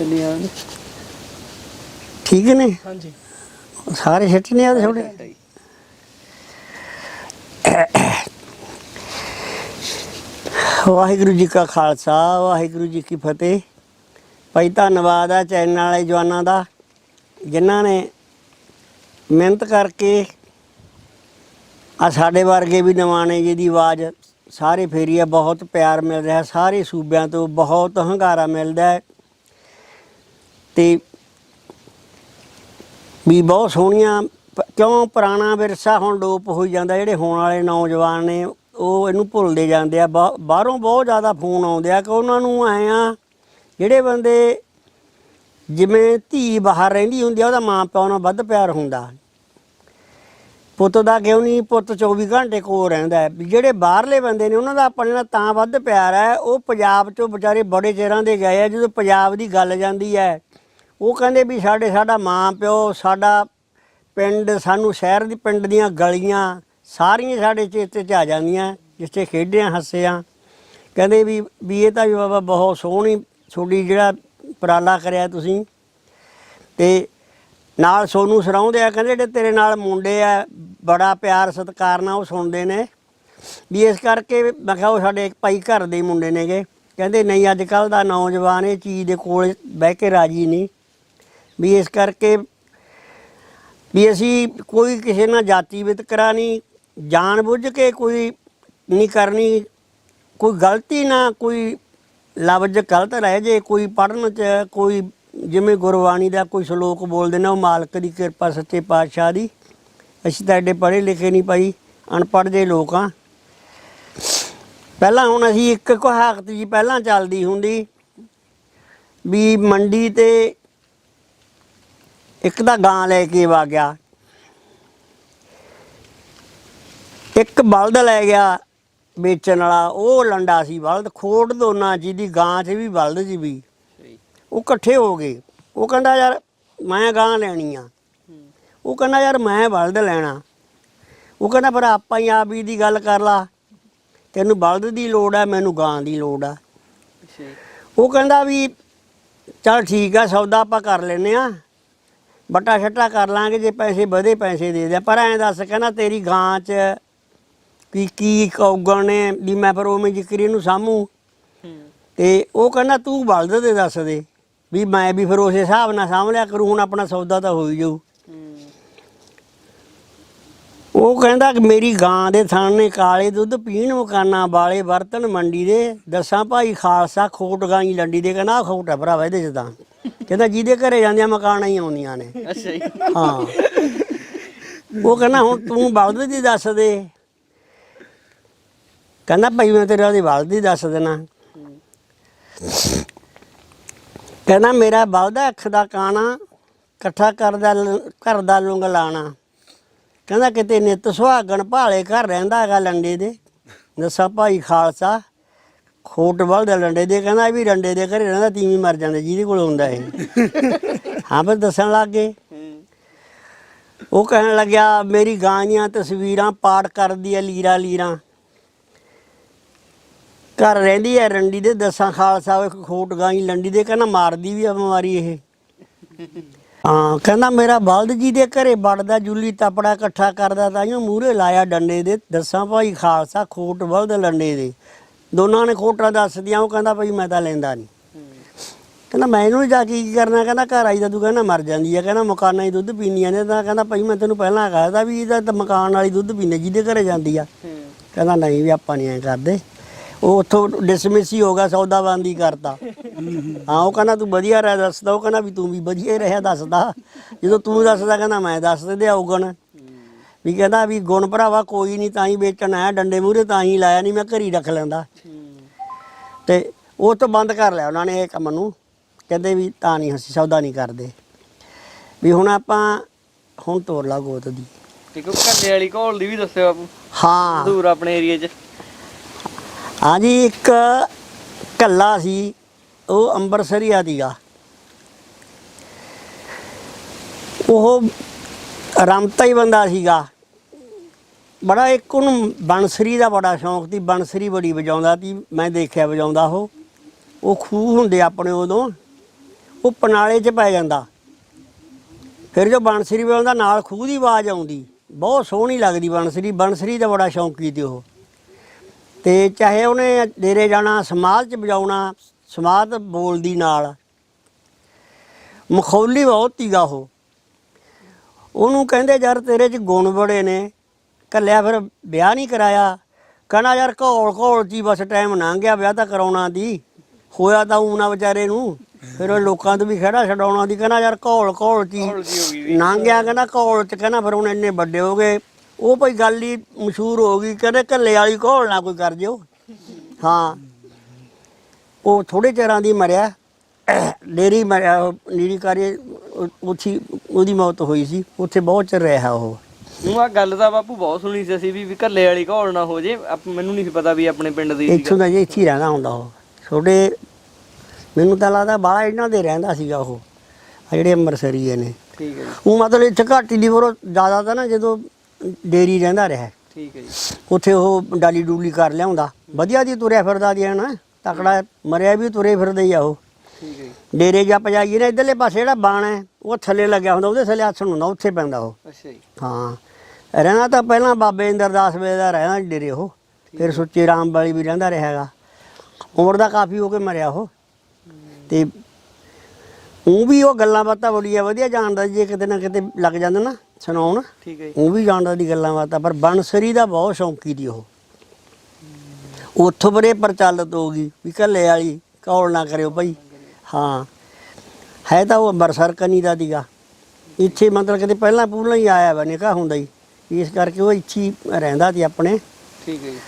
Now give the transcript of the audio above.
ਚੱਲੀ ਆਂ ਠੀਕ ਨੇ? ਹਾਂਜੀ। ਸਾਰੇ ਛੱਟ? ਨਹੀਂ ਆਦੇ ਛੋੜੇ ਵਾਹਿਗੁਰੂ ਜੀ ਕਾ ਖਾਲਸਾ ਵਾਹਿਗੁਰੂ ਜੀ ਕੀ ਫਤਿਹ। ਭਾਈ ਧੰਨਵਾਦ ਆ ਚੈਨਲ ਵਾਲੇ ਜਵਾਨਾਂ ਦਾ ਜਿਨ੍ਹਾਂ ਨੇ ਮਿਹਨਤ ਕਰਕੇ ਆ ਸਾਡੇ ਵਰਗੇ ਵੀ ਨਵਾਣੇ ਜਿਹਦੀ ਆਵਾਜ਼ ਸਾਰੇ ਫੇਰੀ ਆ ਬਹੁਤ ਪਿਆਰ ਮਿਲ ਰਿਹਾ ਸਾਰੇ ਸੂਬਿਆਂ ਤੋਂ ਬਹੁਤ ਹੰਗਾਰਾ ਮਿਲਦਾ ਹੈ। ਤੇ ਵੀ ਬਹੁਤ ਸੋਹਣੀਆਂ, ਪ- ਕਿਉਂ ਪੁਰਾਣਾ ਵਿਰਸਾ ਹੁਣ ਡੋਪ ਹੋਈ ਜਾਂਦਾ, ਜਿਹੜੇ ਹੋਣ ਵਾਲੇ ਨੌਜਵਾਨ ਨੇ, ਉਹ ਇਹਨੂੰ ਭੁੱਲਦੇ ਜਾਂਦੇ ਆ, ਬਾ- ਬਾਹਰੋਂ ਬਹੁਤ ਜ਼ਿਆਦਾ ਫੋਨ ਆਉਂਦੇ ਆ ਕਿ ਉਹਨਾਂ ਨੂੰ ਆਏ ਆ, ਜਿਹੜੇ ਬੰਦੇ ਜਿਵੇਂ ਧੀ ਬਾਹਰ ਰਹਿੰਦੀ ਹੁੰਦੀ ਆ, ਉਹਦਾ ਮਾਂ ਪਿਓ ਨਾਲ ਵੱਧ ਪਿਆਰ ਹੁੰਦਾ। ਪੁੱਤ ਦਾ ਕਿਉਂ ਨਹੀਂ, ਪੁੱਤ 24 ਘੰਟੇ ਕੋਲ ਰਹਿੰਦਾ ਵੀ ਜਿਹੜੇ ਬਾਹਰਲੇ ਬੰਦੇ ਨੇ, ਉਹਨਾਂ ਦਾ ਆਪਣੇ ਨਾਲ ਤਾਂ ਵੱਧ ਪਿਆਰ ਹੈ, ਉਹ ਪੰਜਾਬ ਚੋਂ ਵਿਚਾਰੇ ਬੜੇ ਚਿਰਾਂ ਦੇ ਗਏ ਆ, ਜਦੋਂ ਪੰਜਾਬ ਦੀ ਗੱਲ ਜਾਂਦੀ ਹੈ ਉਹ ਕਹਿੰਦੇ ਵੀ ਸਾਡੇ, ਸਾਡਾ ਮਾਂ ਪਿਓ, ਸਾਡਾ ਪਿੰਡ, ਸਾਨੂੰ ਸ਼ਹਿਰ ਦੀ ਪਿੰਡ ਦੀਆਂ ਗਲੀਆਂ ਸਾਰੀਆਂ ਸਾਡੇ ਚੇਤੇ 'ਚ ਆ ਜਾਂਦੀਆਂ, ਜਿੱਥੇ ਖੇਡਿਆ, ਹੱਸਿਆ। ਕਹਿੰਦੇ ਵੀ ਵੀ ਇਹ ਤਾਂ ਵੀ ਬਾਬਾ ਬਹੁਤ ਸੋਹਣੀ, ਤੁਹਾਡੀ ਜਿਹੜਾ ਉਪਰਾਲਾ ਕਰਿਆ ਤੁਸੀਂ। ਤੇ ਨਾਲ ਸੋਨੂੰ ਸਰਾਉਂਦੇ ਆ, ਕਹਿੰਦੇ ਜਿਹੜੇ ਤੇਰੇ ਨਾਲ ਮੁੰਡੇ ਆ, ਬੜਾ ਪਿਆਰ ਸਤਿਕਾਰ ਨਾਲ ਉਹ ਸੁਣਦੇ ਨੇ। ਵੀ ਇਸ ਕਰਕੇ ਮੈਂ ਕਿਹਾ ਉਹ ਸਾਡੇ ਇੱਕ ਭਾਈ ਘਰ ਦੇ ਮੁੰਡੇ ਨੇਗੇ। ਕਹਿੰਦੇ ਨਹੀਂ, ਅੱਜ ਕੱਲ ਦਾ ਨੌਜਵਾਨ ਇਹ ਚੀਜ਼ ਦੇ ਕੋਲ ਬਹਿ ਕੇ ਰਾਜੀ ਨਹੀਂ। ਵੀ ਇਸ ਕਰਕੇ ਵੀ ਅਸੀਂ ਕੋਈ ਕਿਸੇ ਨਾਲ ਜਾਤੀ ਵਿਤਕਰਾ ਨਹੀਂ ਜਾਣ ਬੁੱਝ ਕੇ ਕੋਈ ਨਹੀਂ ਕਰਨੀ, ਕੋਈ ਗਲਤੀ ਨਾ, ਕੋਈ ਲਫ਼ਜ਼ ਗਲਤ ਰਹਿ ਜੇ, ਕੋਈ ਪੜਨ ਚ, ਕੋਈ ਜਿਵੇਂ ਗੁਰਬਾਣੀ ਦਾ ਕੋਈ ਸ਼ਲੋਕ ਬੋਲਦੇ ਨੇ, ਉਹ ਮਾਲਕ ਦੀ ਕਿਰਪਾ ਸੱਚੇ ਪਾਤਸ਼ਾਹ ਦੀ। ਅਸੀਂ ਤਾਂ ਐਡੇ ਪੜ੍ਹੇ ਲਿਖੇ ਨਹੀਂ ਭਾਈ, ਅਨਪੜ੍ਹ ਜੇ ਲੋਕ ਆ ਪਹਿਲਾਂ ਹੁਣ ਅਸੀਂ ਇੱਕ ਕਹਾਵਤ ਜੀ ਪਹਿਲਾਂ ਚੱਲਦੀ ਹੁੰਦੀ, ਵੀ ਮੰਡੀ ਤੇ ਇੱਕ ਦਾ ਗਾਂ ਲੈ ਕੇ ਵਾ ਗਿਆ। ਇੱਕ ਬਲਦ ਲੈ ਗਿਆ ਵੇਚਣ ਵਾਲਾ ਉਹ ਲੰਡਾ ਸੀ ਬਲਦ ਖੋੜ ਦੋਨਾਂ ਜਿਹਦੀ ਗਾਂ 'ਚ ਵੀ ਬਲਦ 'ਚ ਵੀ। ਉਹ ਇਕੱਠੇ ਹੋ ਗਏ। ਉਹ ਕਹਿੰਦਾ ਯਾਰ ਮੈਂ ਗਾਂ ਲੈਣੀ ਆ। ਉਹ ਕਹਿੰਦਾ ਯਾਰ ਮੈਂ ਬਲਦ ਲੈਣਾ। ਉਹ ਕਹਿੰਦਾ ਪਰ ਆਪਾਂ ਹੀ ਆਪ ਹੀ ਦੀ ਗੱਲ ਕਰ ਲਾ। ਤੈਨੂੰ ਬਲਦ ਦੀ ਲੋੜ ਆ ਮੈਨੂੰ ਗਾਂ ਦੀ ਲੋੜ ਆ। ਜੀ। ਉਹ ਕਹਿੰਦਾ ਵੀ ਚਲ ਠੀਕ ਆ ਸੌਦਾ ਆਪਾਂ ਕਰ ਲੈਨੇ ਆ। ਵੱਟਾ ਛੱਟਾ ਕਰ ਲਾਂਗੇ ਜੇ ਪੈਸੇ ਵਧੇ ਪੈਸੇ ਦੇ ਦੇ। ਪਰ ਐਂ ਦੱਸ ਕਹਿੰਦਾ ਤੇਰੀ ਗਾਂ 'ਚ ਕੀ ਕੀ ਔਗਣ ਨੇ ਵੀ ਮੈਂ ਫਿਰ ਉਵੇਂ ਜ਼ਿਕਰੀ ਇਹਨੂੰ ਸਾਮੂ ਤੇ ਉਹ ਕਹਿੰਦਾ ਤੂੰ ਬਲਦ ਦੇ ਦੱਸ ਦੇ ਵੀ ਮੈਂ ਵੀ ਫਿਰ ਉਸੇ ਹਿਸਾਬ ਨਾਲ ਸਾਂਭ ਲਿਆ ਕਰੂ, ਹੁਣ ਆਪਣਾ ਸੌਦਾ ਤਾਂ ਹੋ ਹੀ ਜਾਊ। ਉਹ ਕਹਿੰਦਾ ਕਿ ਮੇਰੀ ਗਾਂ ਦੇ ਥਣ ਨੇ ਕਾਲੇ ਦੁੱਧ ਪੀਣ ਮਕਾਨਾਂ ਵਾਲੇ ਬਰਤਨ ਮੰਡੀ ਦੇ ਦੱਸਾਂ ਭਾਈ ਖਾਲਸਾ ਖੋਟ ਗਾਈ ਲੰਡੀ ਦੇ ਕਹਿੰਦਾ ਆਹ ਖੋਟ ਹੈ ਭਰਾਵਾ ਇਹਦੇ ਚ ਤਾਂ। ਕਹਿੰਦਾ ਜਿਹਦੇ ਘਰੇ ਜਾਂਦੀਆਂ ਮਕਾਨਾਂ ਹੀ ਆਉਂਦੀਆਂ ਨੇ। ਅੱਛਾ ਜੀ। ਹਾਂ। ਉਹ ਕਹਿੰਦਾ ਹੁਣ ਤੂੰ ਬਲਦ ਦੀ ਦੱਸ ਦੇ। ਕਹਿੰਦਾ ਭਾਈ ਮੈਂ ਤੇਰੇ ਉਹਦੀ ਬਲਦ ਦੀ ਦੱਸ ਦੇਣਾ। ਕਹਿੰਦਾ ਮੇਰਾ ਬਲਦ ਅੱਖ ਦਾ ਕਾਣਾ ਇਕੱਠਾ ਕਰਦਾ ਘਰ ਦਾ ਲੁੰਗ ਲਾਣਾ। ਕਹਿੰਦਾ ਕਿਤੇ ਨਿਤ ਸੁਹਾਗਣ ਭਾਲੇ ਘਰ ਰਹਿੰਦਾ ਹੈਗਾ ਲੰਡੇ ਦੇ। ਦੱਸਾਂ ਭਾਈ ਖਾਲਸਾ, ਖੋਟ ਬਲਦ ਲੰਡੇ ਦੇ, ਕਹਿੰਦਾ ਇਹ ਵੀ ਲੰਡੇ ਦੇ ਘਰੇ ਰਹਿੰਦਾ, ਤੀਵੀਂ ਮਰ ਜਾਂਦੇ, ਜਿਹਦੇ ਕੋਲ ਹੁੰਦਾ ਇਹ। ਹਾਂ, ਫਿਰ ਦੱਸਣ ਲੱਗ ਗਏ। ਉਹ ਕਹਿਣ ਲੱਗਿਆ, ਮੇਰੀ ਗਾਂ ਦੀਆਂ ਤਸਵੀਰਾਂ ਪਾੜ ਕਰਦੀ ਐ ਲੀਰਾ ਲੀਰਾ। ਘਰ ਰਹਿੰਦੀ ਐ ਰੰਡੀ ਦੇ, ਦਸਾਂ ਖਾਲਸਾ ਖੋਟ ਇੱਕ ਖੋਟ ਲੰਡੀ ਦੇ, ਕਹਿੰਦਾ ਮਾਰਦੀ ਵੀ ਆ ਬਿਮਾਰੀ ਇਹ। ਹਾਂ ਕਹਿੰਦਾ ਮੇਰਾ ਬਲਦ ਜੀ ਦੇ ਘਰੇ ਵੜਦਾ ਜੁਲੀ ਤਪੜਾ ਇਕੱਠਾ ਕਰਦਾ ਤਾਂ ਉਹ ਮੂਹਰੇ ਲਾਇਆ ਡੰਡੇ ਦੇ। ਦਸਾਂ ਭਾਈ ਖਾਲਸਾ ਖੋਟ ਬਲਦ ਲੰਡੇ ਦੇ। ਦੋਨਾਂ ਨੇ ਖੋਟਾਂ ਦੱਸਦੀਆਂ ਉਹ ਕਹਿੰਦਾ ਭਾਈ ਮੈਂ ਤਾਂ ਲੈਂਦਾ ਨਹੀਂ ਕਹਿੰਦਾ ਮੈਂ ਇਹਨੂੰ ਜਾ ਕੇ ਕੀ ਕਰਨਾ ਕਹਿੰਦਾ ਘਰ ਆਈ ਤਾਂ ਤੂੰ ਕਹਿੰਦਾ ਮਰ ਜਾਂਦੀ ਆ ਕਹਿੰਦਾ ਮਕਾਨਾਂ 'ਚ ਦੁੱਧ ਪੀਂਦੀਆਂ ਨੇ ਤਾਂ ਕਹਿੰਦਾ ਭਾਈ ਮੈਂ ਤੈਨੂੰ ਪਹਿਲਾਂ ਕਹਦਾ ਵੀ ਇਹਦਾ ਤਾਂ ਮਕਾਨ ਵਾਲੀ ਦੁੱਧ ਪੀਂਦੇ ਜਿਹਦੇ ਘਰੇ ਜਾਂਦੀ ਆ। ਕਹਿੰਦਾ ਨਹੀਂ ਵੀ ਆਪਾਂ ਨਹੀਂ ਐਂ ਕਰਦੇ। ਉਹ ਉੱਥੋਂ ਡਿਸਮਿਸ ਹੀ ਹੋ ਗਿਆ ਸੌਦਾਬੰਦੀ ਕਰਤਾ। ਹਾਂ ਉਹ ਕਹਿੰਦਾ ਤੂੰ ਵਧੀਆ ਰਹਿ ਦੱਸਦਾ। ਉਹ ਕਹਿੰਦਾ ਵੀ ਤੂੰ ਵੀ ਵਧੀਆ ਹੀ ਰਿਹਾ ਦੱਸਦਾ। ਜਦੋਂ ਤੂੰ ਦੱਸਦਾ ਕਹਿੰਦਾ ਮੈਂ ਦੱਸ ਦੇ ਔਗਣ ਵੀ ਕਹਿੰਦਾ ਵੀ ਗੁਣ ਭਰਾਵਾ ਕੋਈ ਨਹੀਂ ਤਾਂ ਹੀ ਵੇਚਣ ਆਇਆ ਡੰਡੇ ਮੂਹਰੇ ਤਾਂ ਹੀ ਲਾਇਆ ਨਹੀਂ ਮੈਂ ਘਰੀ ਰੱਖ ਲੈਂਦਾ। ਤੇ ਉਹ ਤੋਂ ਬੰਦ ਕਰ ਲਿਆ ਉਹਨਾਂ ਨੇ ਇਹ ਕੰਮ ਨੂੰ। ਕਹਿੰਦੇ ਵੀ ਤਾਂ ਨਹੀਂ ਅਸੀਂ ਸੌਦਾ ਨਹੀਂ ਕਰਦੇ। ਵੀ ਹੁਣ ਆਪਾਂ ਹੁਣ ਤੋਰ ਲਾ ਗੋਤ ਦੀ। ਇੱਕ ਉਹ ਕੱਲੇ ਵਾਲੀ ਘੋਲ ਦੀ ਵੀ ਦੱਸਿਓ ਬਾਪੂ ਹਾਂ। ਦੂਰ ਆਪਣੇ ਏਰੀਏ 'ਚ। ਹਾਂਜੀ, ਇੱਕ ਕੱਲਾ ਸੀ, ਉਹ ਅੰਬਰਸਰੀਆ ਦੀਗਾ ਉਹ ਰਮਤਾ ਹੀ ਬੰਦਾ ਸੀਗਾ। ਬੜਾ ਇੱਕ ਉਹਨੂੰ ਬੰਸਰੀ ਦਾ ਬੜਾ ਸ਼ੌਂਕ ਸੀ ਬੰਸਰੀ ਬੜੀ ਵਜਾਉਂਦਾ ਸੀ, ਮੈਂ ਦੇਖਿਆ ਵਜਾਉਂਦਾ ਉਹ। ਉਹ ਖੂਹ ਹੁੰਦੇ ਆਪਣੇ ਉਦੋਂ, ਉਹ ਪਨਾਲੇ 'ਚ ਪੈ ਜਾਂਦਾ। ਫਿਰ ਜੋ ਬਾਂਸਰੀ ਵਜਾਉਂਦਾ, ਨਾਲ ਖੂਹ ਦੀ ਆਵਾਜ਼ ਆਉਂਦੀ। ਬਹੁਤ ਸੋਹਣੀ ਲੱਗਦੀ ਬਾਂਸਰੀ ਬਾਂਸਰੀ ਦਾ ਬੜਾ ਸ਼ੌਂਕੀ ਤੇ ਉਹ। ਤੇ ਚਾਹੇ ਉਹਨੇ ਡੇਰੇ ਜਾਣਾ ਸਮਾਧ 'ਚ ਵਜਾਉਣਾ ਸਮਾਧ ਬੋਲਦੀ ਨਾਲ। ਮਖੌਲੀ ਬਹੁਤ ਤੀਗਾ ਉਹ। ਉਹਨੂੰ ਕਹਿੰਦੇ ਯਾਰ ਤੇਰੇ 'ਚ ਗੁਣ ਬੜੇ ਨੇ। ਕੱਲਿਆ ਫਿਰ ਵਿਆਹ ਨਹੀਂ ਕਰਾਇਆ। ਕਹਿੰਦਾ ਯਾਰ ਘੋਲ ਘੋਲ ਜੀ ਬਸ ਟਾਈਮ ਲੰਘ ਗਿਆ ਵਿਆਹ ਤਾਂ ਕਰਾਉਣਾ ਦੀ। ਹੋਇਆ ਤਾਂ ਊਂ ਨਾ ਵਿਚਾਰੇ ਨੂੰ। ਫਿਰ ਉਹ ਲੋਕਾਂ ਤੋਂ ਵੀ ਖੜਾ ਛਡਾਉਣਾ ਦੀ। ਕਹਿੰਦਾ ਯਾਰ ਘੋਲ ਘੋਲ ਵੀ। ਲੰਘ ਗਿਆ। ਕਹਿੰਦਾ ਘੋਲ ਚ। ਕਹਿੰਦਾ ਫਿਰ ਹੁਣ ਇੰਨੇ ਵੱਡੇ ਹੋ ਗਏ। ਉਹ ਭਾਈ ਗੱਲ ਹੀ ਮਸ਼ਹੂਰ ਹੋ ਗਈ ਕਹਿੰਦੇ ਕੱਲੇ ਵਾਲੀ ਘੋਲ ਨਾ ਕੋਈ ਕਰ ਜਿਓ ਹਾਂ। ਉਹ ਥੋੜੇ ਚਿਰਾਂ ਦੀ ਮਰਿਆ। ਡੇਰੀ ਮਰਿਆ ਨੀਰੀ ਕਾਰੀ ਉੱਥੀ ਉਹਦੀ ਮੌਤ ਹੋਈ ਸੀ। ਉੱਥੇ ਬਹੁਤ ਚਿਰ ਰਿਹਾ ਉਹ। ਨੂੰ ਆ ਗੱਲ ਤਾਂ ਬਾਪੂ ਬਹੁਤ ਸੁਣੀ ਸੀ ਅਸੀਂ ਵੀ ਵੀ ਘੱਲੇ ਵਾਲੀ ਘੋਲ ਨਾ ਹੋ ਜੇ। ਮੈਨੂੰ ਨਹੀਂ ਪਤਾ ਵੀ ਆਪਣੇ ਪਿੰਡ ਦੀ ਇੱਥੋਂ ਦਾ ਜੇ ਇੱਥੇ ਹੀ ਰਹਿੰਦਾ ਹੁੰਦਾ ਉਹ। ਛੋਟੇ ਮੈਨੂੰ ਤਾਂ ਲੱਗਦਾ ਬਾਹਲਾ ਇਹਨਾਂ ਦੇ ਰਹਿੰਦਾ ਸੀਗਾ ਉਹ। ਆ ਜਿਹੜੇ ਅੰਮ੍ਰਿਤਸਰੀਏ ਨੇ। ਠੀਕ ਹੈ ਜੀ। ਉਹ ਮਤਲਬ ਇੱਥੇ ਘੱਟ ਦੀ ਪਰ ਜ਼ਿਆਦਾ ਤਾਂ ਨਾ ਜਦੋਂ ਡੇਰੀ ਰਹਿੰਦਾ ਰਿਹਾ। ਠੀਕ ਹੈ ਜੀ। ਉੱਥੇ ਉਹ ਡਾਲੀ ਡੂਲੀ ਕਰ ਲਿਆਉਂਦਾ। ਵਧੀਆ ਦੀ ਤੁਰਿਆ ਫਿਰਦਾ ਦੀ ਨਾ ਤਕੜਾ ਮਰਿਆ ਵੀ ਤੁਰੇ ਫਿਰਦੇ ਹੀ ਆ ਉਹ। ਠੀਕ ਹੈ ਜੀ। ਡੇਰੇ ਜਾ ਪਜਾਈਏ ਨਾ ਇਧਰਲੇ ਪਾਸੇ ਜਿਹੜਾ ਬਾਣ ਹੈ ਉਹ ਥੱਲੇ ਲੱਗਿਆ ਹੁੰਦਾ ਉਹਦੇ ਥੱਲੇ ਆਸਣ ਹੁੰਦਾ ਉੱਥੇ ਪੈਂਦਾ ਉਹ। ਅੱਛਾ ਜੀ। ਹਾਂ। ਰਹਿਣਾ ਤਾਂ ਪਹਿਲਾਂ ਬਾਬੇ ਇੰਦਰਦਾਸ ਵੇਲੇ ਦਾ ਰਹਿਣਾ ਡੇਰੇ ਉਹ। ਫਿਰ ਸੁੱਚੇ ਰਾਮ ਵਾਲੀ ਵੀ ਰਹਿੰਦਾ ਰਿਹਾ ਹੈਗਾ। ਉਮਰ ਦਾ ਕਾਫੀ ਹੋ ਕੇ ਮਰਿਆ ਉਹ। ਤੇ ਉਹ ਵੀ ਉਹ ਗੱਲਾਂ ਬਾਤਾਂ ਬੜੀਆਂ ਵਧੀਆ ਜਾਣਦਾ ਜੇ ਕਿਤੇ ਨਾ ਕਿਤੇ ਲੱਗ ਜਾਂਦਾ ਨਾ। ਸੁਣਾਉਣ। ਠੀਕ ਹੈ ਜੀ। ਉਹ ਵੀ ਜਾਣਦਾ ਦੀ ਗੱਲਾਂ ਬਾਤਾਂ ਪਰ ਬੰਸਰੀ ਦਾ ਬਹੁਤ ਸ਼ੌਂਕੀ ਦੀ ਉਹ। ਉੱਥੋਂ ਬਰੇ ਪ੍ਰਚਲਿਤ ਹੋ ਗਈ ਵੀ ਕੱਲੇ ਵਾਲੀ ਕੌਲ ਨਾ ਕਰਿਓ ਭਾਈ। ਹਾਂ। ਹੈ ਤਾਂ ਉਹ ਅੰਮ੍ਰਿਤਸਰ ਕਨੀ ਦਾ ਦੀਗਾ ਇੱਥੇ ਮਤਲਬ ਕਿਤੇ ਪਹਿਲਾਂ ਪੂਲਾਂ ਹੀ ਆਇਆ ਵਾ ਨਿਕਾ ਹੁੰਦਾ ਹੀ। ਇਸ ਕਰਕੇ ਉਹ ਇੱਥੇ ਹੀ ਰਹਿੰਦਾ ਸੀ ਆਪਣੇ। ਠੀਕ ਹੈ ਜੀ।